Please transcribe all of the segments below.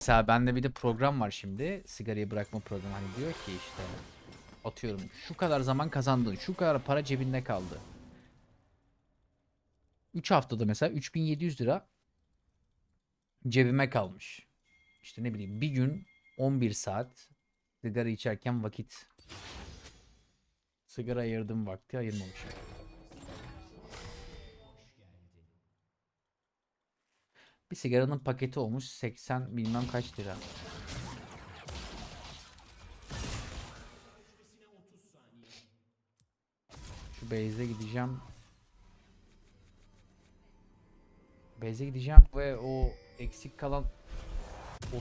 Mesela bende bir de program var şimdi. Sigarayı bırakma programı. Hani diyor ki işte atıyorum şu kadar zaman kazandın. Şu kadar para cebinde kaldı. 3 haftada mesela 3700 lira cebime kalmış. İşte ne bileyim bir gün 11 saat sigara içerken vakit. Sigara ayırdığım vakti ayırmamışım. Bir sigaranın paketi olmuş 80 bilmem kaç lira. Şu base'e gideceğim. Base'e gideceğim ve o eksik kalan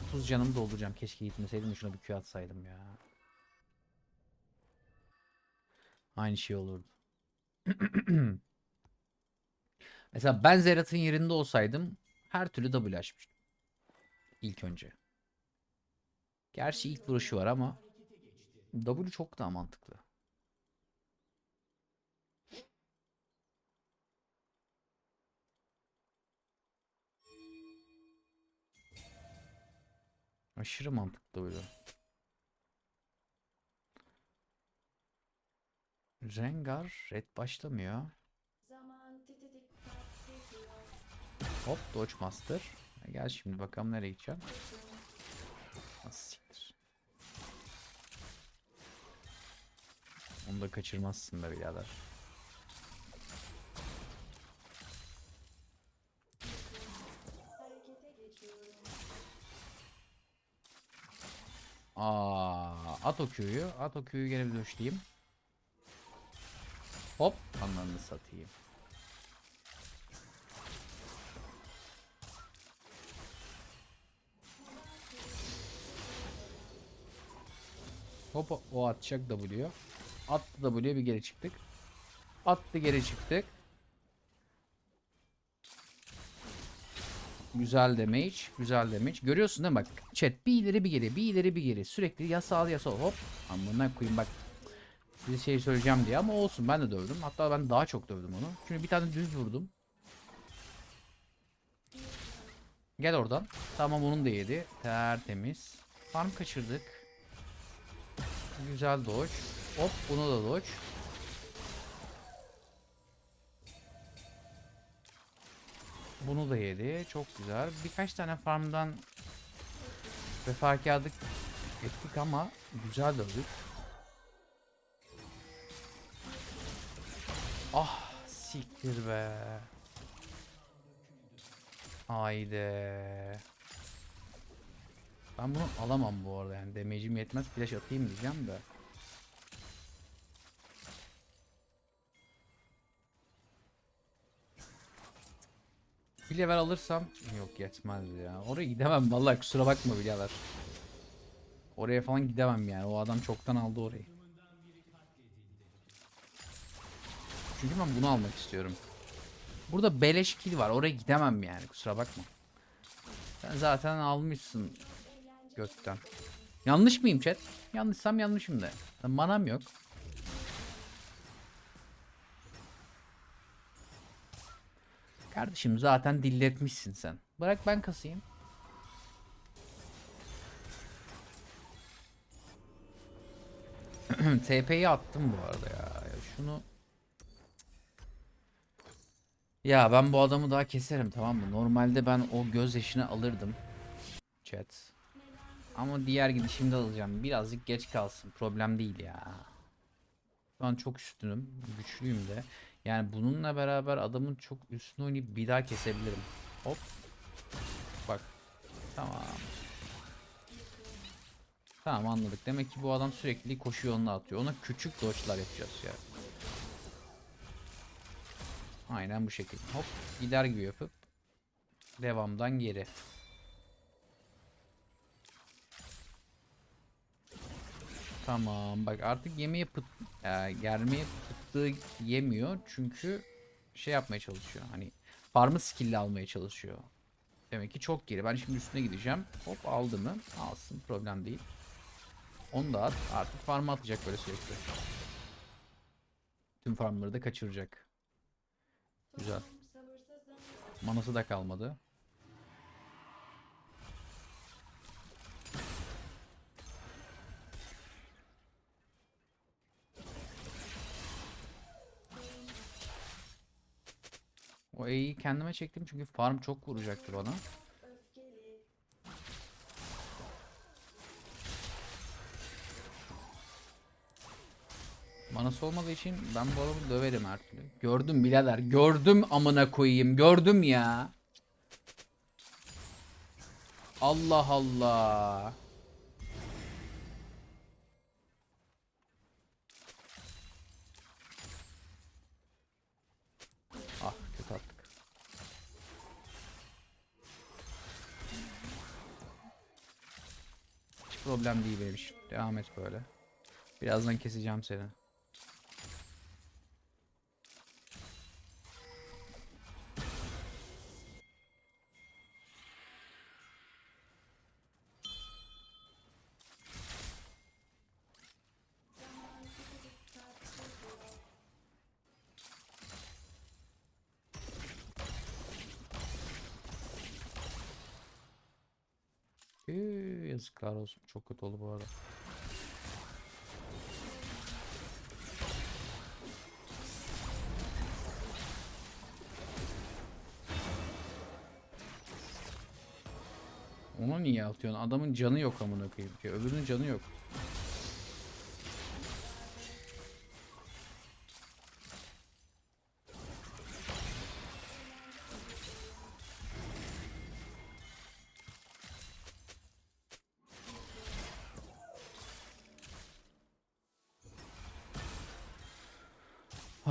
30 canımı dolduracağım. Keşke gitmeseydim şuna bir Q atsaydım ya. Aynı şey olurdu. Mesela ben Zerat'ın yerinde olsaydım her türlü W açmıştım. İlk önce. Gerçi ilk vuruşu var ama W çok daha mantıklı. Aşırı mantıklı böyle. Rengar red başlamıyor. Hop Dodge Master. Gel şimdi bakalım nereye gideceğim. Nasıl. Onu da kaçırmazsın be birader. Aa, at o Q'yu. At o Q'yu gene bir döşleyeyim. Hop. Anlarını satayım. Hop o atacak W. Attı W'ye bir geri çıktık. Attı geri çıktık. Güzel damage. Güzel damage. Görüyorsun değil mi bak. Chat bir ileri bir geri. Bir ileri bir geri. Sürekli ya sağ ya sol. Hop. Amına koyayım bak. Size şey söyleyeceğim diye ama olsun ben de dövdüm. Hatta ben daha çok dövdüm onu. Çünkü bir tane düz vurdum. Gel oradan. Tamam onun da yedi. Tertemiz. Farm kaçırdık. Güzel dodge. Hop bunu da dodge. Bunu da yedi. Çok güzel. Birkaç tane farmdan vefakarlık ettik ama güzel dövdük. Ah siktir be. Haydi. Ben bunu alamam bu arada yani damage'im yetmez flash atayım diyeceğim de. Bir level alırsam yok yetmez ya. Oraya gidemem vallahi kusura bakma birader. Oraya falan gidemem yani. O adam çoktan aldı orayı. Çünkü ben bunu almak istiyorum. Burada beleş kill var. Oraya gidemem yani. Kusura bakma. Sen zaten almışsın gökten. Yanlış mıyım chat? Yanlışsam yanlışım de. Manam yok. Kardeşim zaten dilletmişsin sen. Bırak ben kasayım. TP'yi attım bu arada. Ya Şunu ya ben bu adamı daha keserim tamam mı? Normalde ben o göz yaşını alırdım. Chat. Ama diğer gidişimde alacağım. Birazcık geç kalsın. Problem değil ya. Şu an çok üstünüm. Güçlüyüm de. Yani bununla beraber adamın çok üstüne oynayıp bir daha kesebilirim. Hop. Bak. Tamam. Tamam anladık. Demek ki bu adam sürekli koşu yoluna atıyor. Ona küçük dodge'lar yapacağız ya. Aynen bu şekilde. Hop gider gibi yapıp devamdan geri. Tamam bak artık yemeği pıt e, germeyi pıttığı yemiyor çünkü şey yapmaya çalışıyor. Hani farmı skill'le almaya çalışıyor. Demek ki çok geri. Ben şimdi üstüne gideceğim. Hop aldı mı? Alsın problem değil. Onu da at. Artık farmı atacak böyle sürekli. Tüm farmları da kaçıracak. Güzel. Manası da kalmadı. E'yi kendime çektim çünkü farm çok vuracaktır ona. Manası olmadığı için ben bu adamı döverim her türlü. Gördüm birader. Gördüm amına koyayım. Gördüm ya. Allah Allah. Problem değil benim için. Devam et böyle. Birazdan keseceğim seni. Ee, yazıklar olsun. Çok kötü oldu bu arada. Onu niye atıyorsun? Adamın canı yok amına koyayım ki. Öbürünün canı yok.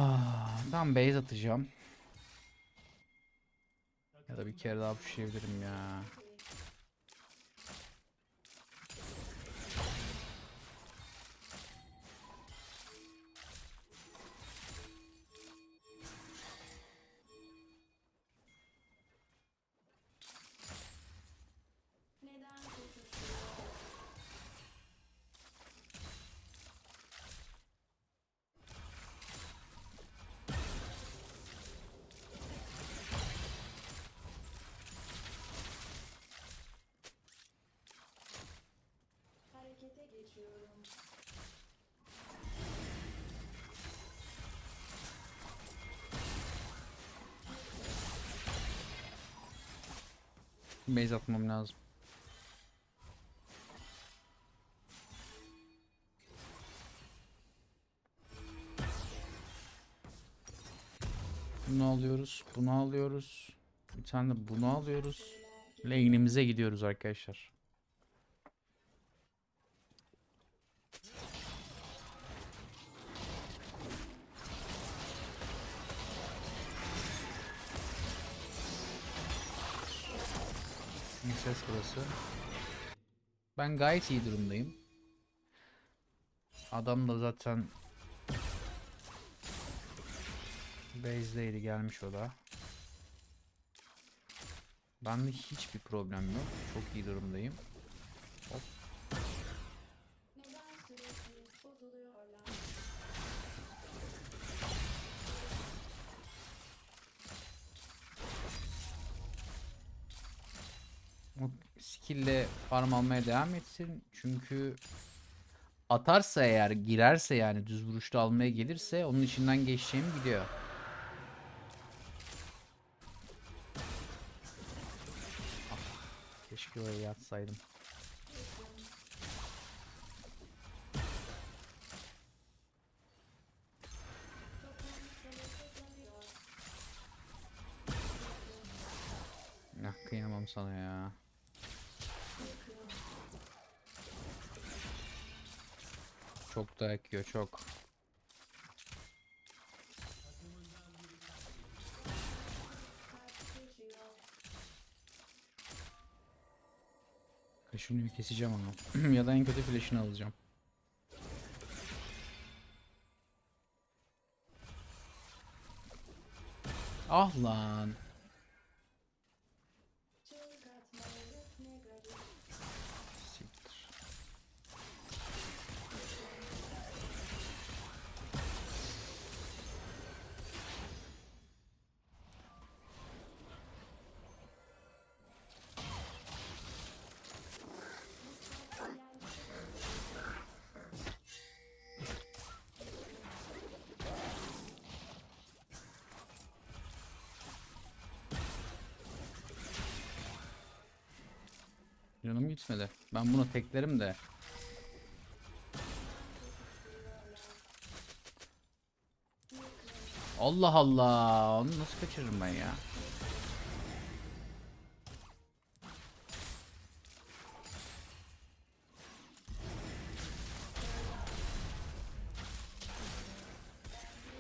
Ah, ben base atacağım. Ya da bir kere daha puşlayabilirim ya. Base atmam lazım. Bunu alıyoruz. Bunu alıyoruz. Bir tane de bunu alıyoruz. Lane'imize gidiyoruz arkadaşlar. Ses burası. Ben gayet iyi durumdayım. Adam da zaten base'deydi gelmiş o da. Bende hiçbir problem yok. Çok iyi durumdayım. Skill'le farm almaya devam etsin. Çünkü atarsa eğer girerse yani düz vuruşta almaya gelirse onun içinden geçeceğim gidiyor. Ah, keşke oraya yatsaydım. Ah kıyamam sana ya. Çok dayak yiyor çok. Geçiyor. Kaşınıyor keseceğim onu. ya da en kötü flash'ını alacağım. Ah lan. Canım gitmedi. Ben bunu teklerim de. Allah Allah. Onu nasıl kaçırırım ben ya?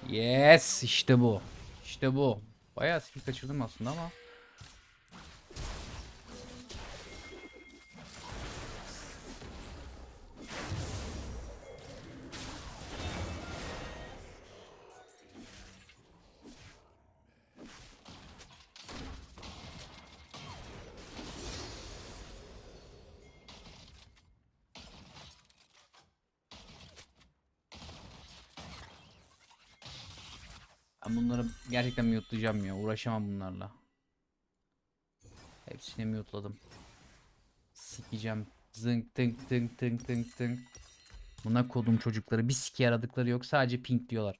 Yes, işte bu. İşte bu. Bayağı skill kaçırdım aslında ama. Ben bunları gerçekten mute'layacağım ya. Uğraşamam bunlarla. Hepsini mute'ladım. Sikeceğim. Zınk tınk tınk tınk tınk tınk. Buna kodum çocukları. Bir siki yaradıkları yok. Sadece pink diyorlar.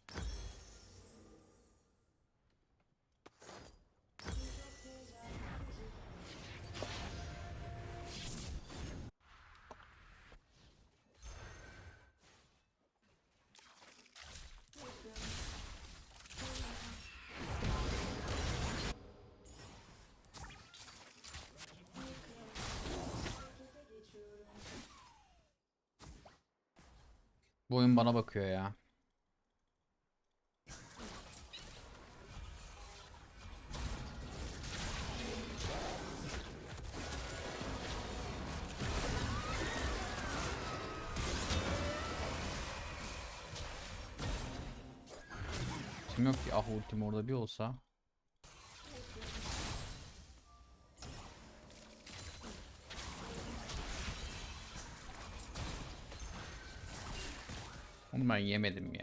Bu oyun bana bakıyor ya. Ultim yok ki. Ah ultim orada bir olsa. Ben yemedim ya.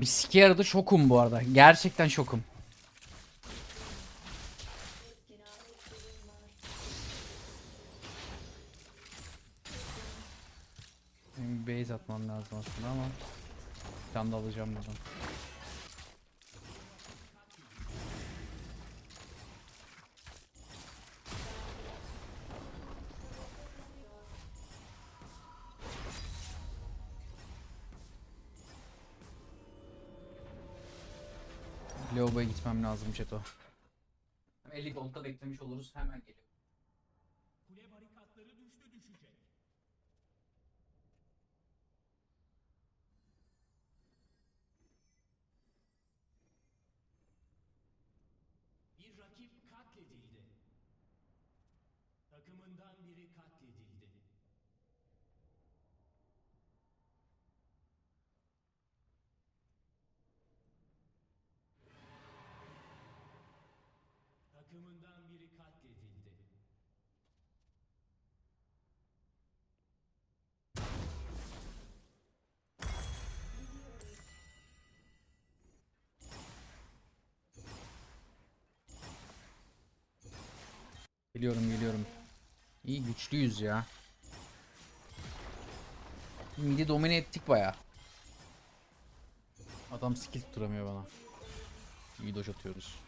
Bir sike yaradı şokum bu arada. Gerçekten şokum. Lazım Çeto. 50 gold'da beklemiş oluruz hemen geliyor. Kule barikatları düştü düşecek. Geliyorum geliyorum. İyi güçlüyüz ya. Midi domine ettik baya. Adam skill tutturamıyor bana. İyi dodge atıyoruz.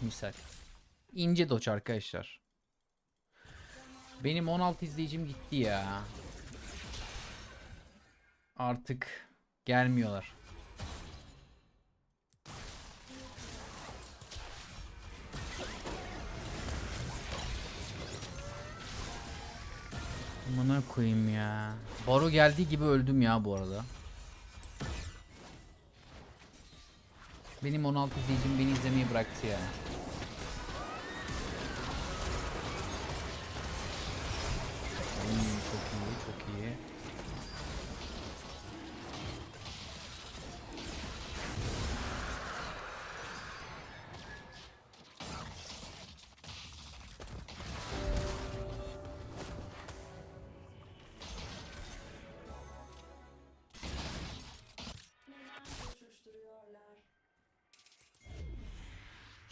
Misal. İnce dodge arkadaşlar. Benim 16 izleyicim gitti ya. Artık gelmiyorlar. Amına koyayım ya. Baro geldiği gibi öldüm ya bu arada. Benim 16 izleyicim beni izlemeyi bıraktı ya. Hmm,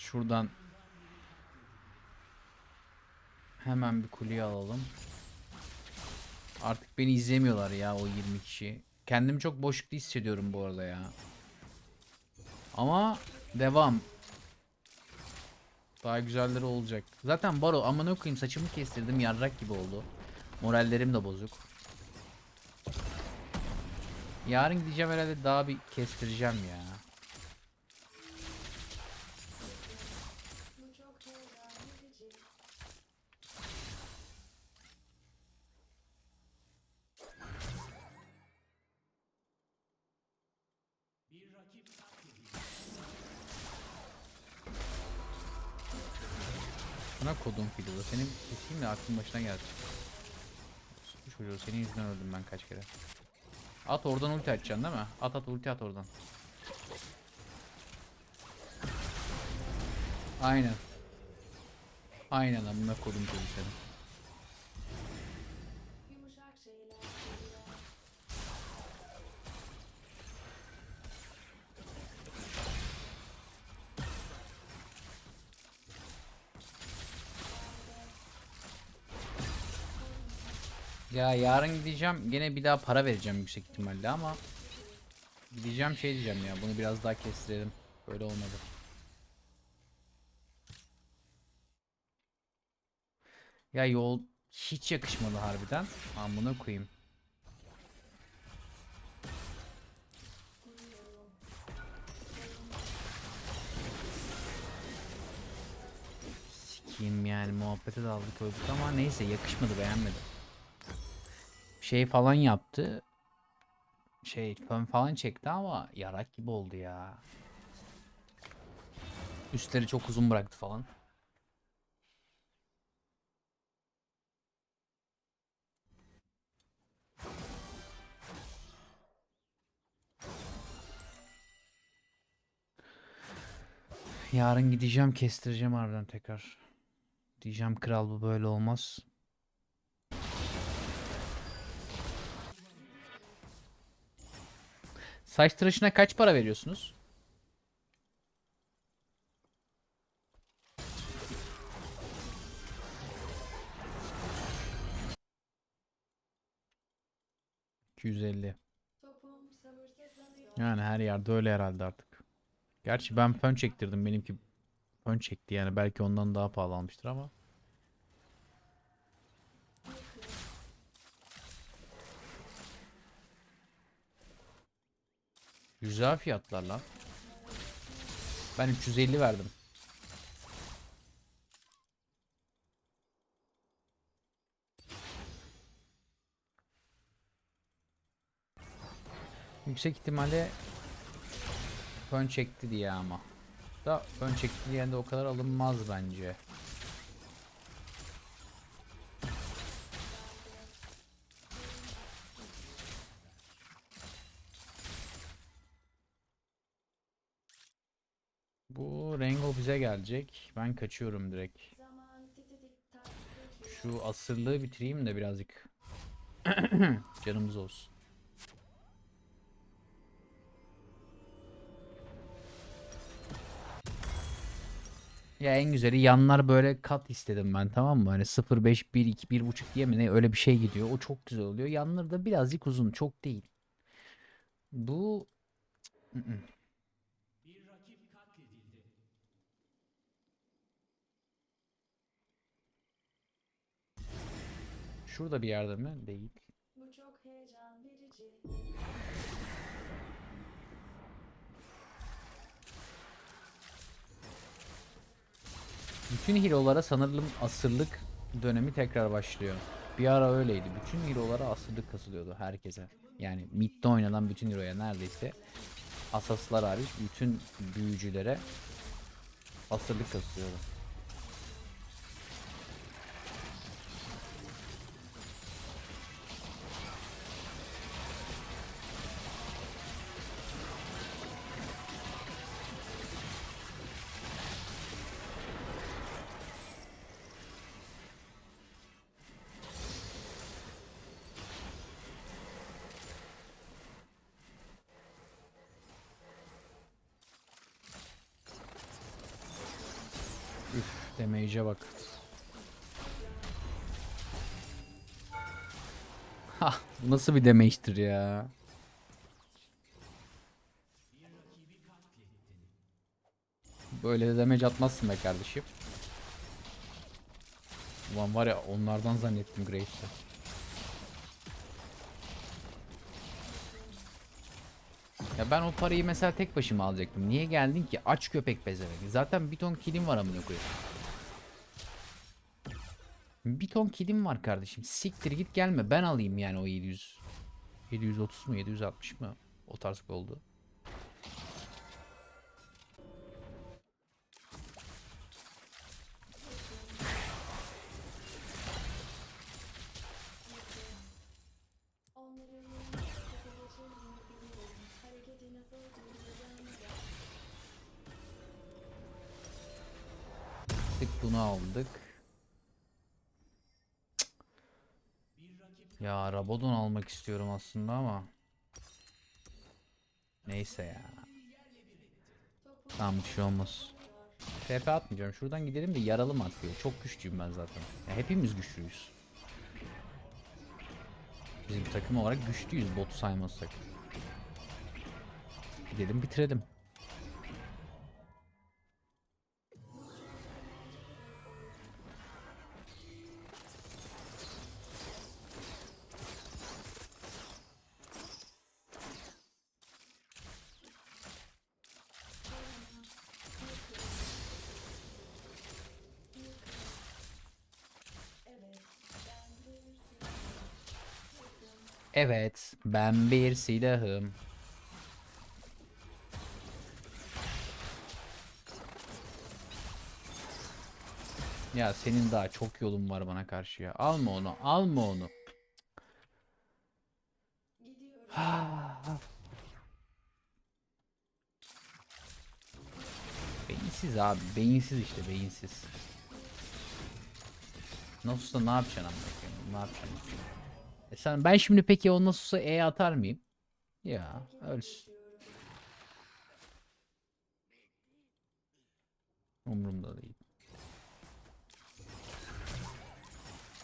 Şuradan hemen bir kuleye alalım. Artık beni izlemiyorlar ya o 20 kişi. Kendimi çok boşlukta hissediyorum bu arada ya. Ama devam. Daha güzelleri olacak. Zaten Baro amına koyayım saçımı kestirdim yarrak gibi oldu. Morallerim de bozuk. Yarın gideceğim herhalde daha bir kestireceğim ya. Aklın başına. Sıkı çocuğu senin yüzünden öldüm ben kaç kere. At oradan ulti atacaksın değil mi? At at ulti at oradan. Aynen. Aynen amına kodum çocuğu senin. Ya yarın gideceğim gene bir daha para vereceğim yüksek ihtimalle ama gideceğim şey diyeceğim ya bunu biraz daha kestirelim. Böyle olmadı. Ya yol hiç yakışmadı harbiden. Amına koyayım. Sikiyim yani muhabbete daldık öldük ama neyse yakışmadı beğenmedim. Şey falan yaptı. Şey fön falan çekti ama yarak gibi oldu ya. Üstleri çok uzun bıraktı falan. Yarın gideceğim kestireceğim harbiden tekrar. Diyeceğim kral bu böyle olmaz. Saç tıraşına kaç para veriyorsunuz? ...250. Topum sabırsızlanıyor. Yani her yerde öyle herhalde artık. Gerçi ben fön çektirdim. Benimki fön çekti yani. Belki ondan daha pahalı almıştır ama. Güzel fiyatlar lan. Ben 350 verdim. Yüksek ihtimalle fön çekti diye ama. Da fön çekti diye de o kadar alınmaz bence. Gelecek. Ben kaçıyorum direkt. Şu asırlığı bitireyim de birazcık. Canımız olsun. Ya en güzeli yanlar böyle kat istedim ben tamam mı? Hani 0 5 1 2 1.5 diye mi ne öyle bir şey gidiyor. O çok güzel oluyor. Yanları da birazcık uzun, çok değil. Bu şurada bir yerde mi? Değil. Bu çok heyecan verici. Bütün hero'lara sanırım asırlık dönemi tekrar başlıyor. Bir ara öyleydi. Bütün hero'lara asırlık kasılıyordu herkese. Yani midde oynanan bütün hero'ya neredeyse asaslar hariç bütün büyücülere asırlık kasılıyordu. Damage'e bak. Ha, nasıl bir damage'tir ya? Böyle de damage atmazsın be kardeşim. Ulan var ya onlardan zannettim Graves'i. Ya ben o parayı mesela tek başıma alacaktım. Niye geldin ki? Aç köpek pezevenk. Zaten bir ton kilim var amına koyayım. Bir ton kilim var kardeşim. Siktir git gelme. Ben alayım yani o 700. 730 mu 760 mı? O tarz bir oldu. Rabadon almak istiyorum aslında ama. Neyse ya. Tamam bir şey olmaz. TP atmayacağım. Şuradan gidelim de yaralı mı atıyor? Çok güçlüyüm ben zaten. Ya hepimiz güçlüyüz. Bizim takım olarak güçlüyüz botu saymazsak. Gidelim bitirelim. Evet, ben bir silahım. Ya senin daha çok yolun var bana karşı ya. Alma onu, alma onu. Beyinsiz abi, beyinsiz işte, beyinsiz. Nasılsa ne yapacaksın amına koyayım? Ne yapacaksın? E sen ben şimdi peki o nasılsa E atar mıyım? Ya, ölsün. Umurumda değil.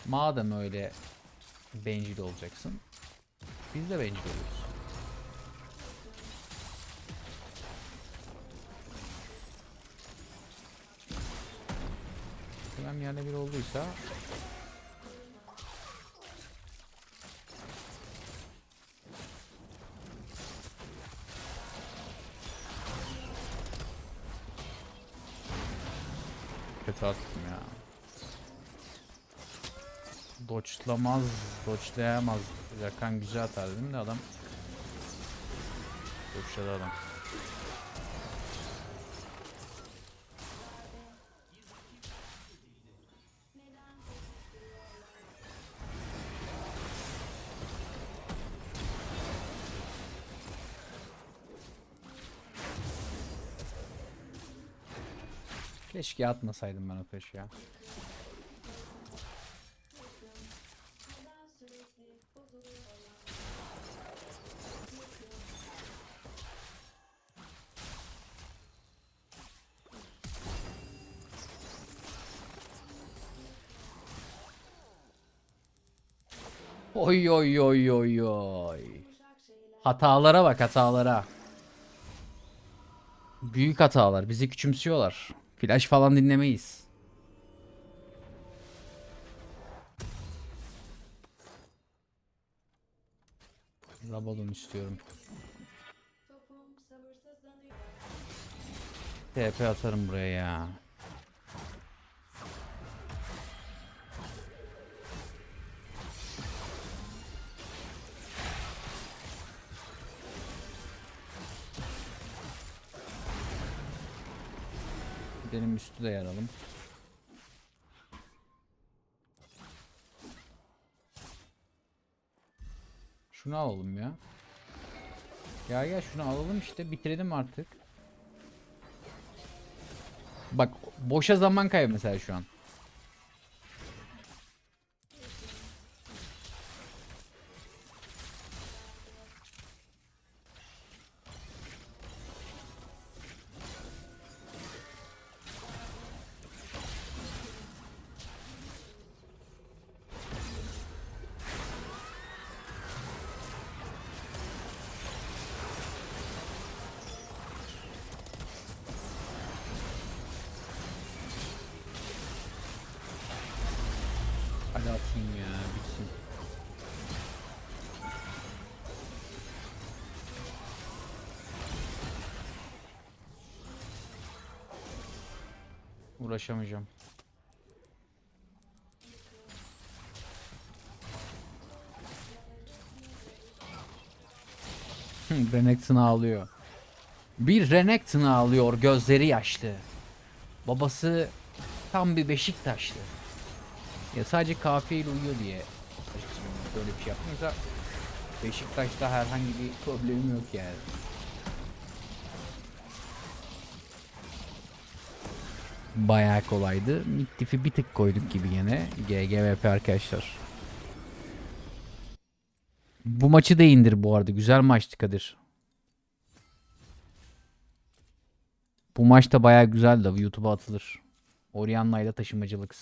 Madem öyle bencil olacaksın, biz de bencil oluyoruz. Hemen yerde bir olduysa Kötü attım ya. Doçlamaz, doçlayamaz. Yakan güzel atar dedim de adam. Doçladı adam. Keşke atmasaydım ben o taşı ya. Oy oy oy oy oy. Hatalara bak hatalara. Büyük hatalar. Bizi küçümsüyorlar. Flash falan dinlemeyiz. Rabadon istiyorum. TP atarım buraya ya. Benim üstü de yaralım. Şunu alalım ya. Ya ya şunu alalım işte bitirelim artık. Bak boşa zaman kaybı mesela şu an. Uğraşamayacağım. Renekton ağlıyor. Bir Renekton ağlıyor gözleri yaşlı. Babası tam bir Beşiktaşlı. Ya sadece kafiyeyle uyuyor diye böyle bir şey yaptım. Yoksa Beşiktaş'ta herhangi bir problemim yok yani. Bayağı kolaydı. Middiff'i bir tık koyduk gibi gene. GGVP arkadaşlar. Bu maçı da indir bu arada. Güzel maçtı Kadir. Bu maç da bayağı güzeldi. YouTube'a atılır. Orianna ile taşımacılık.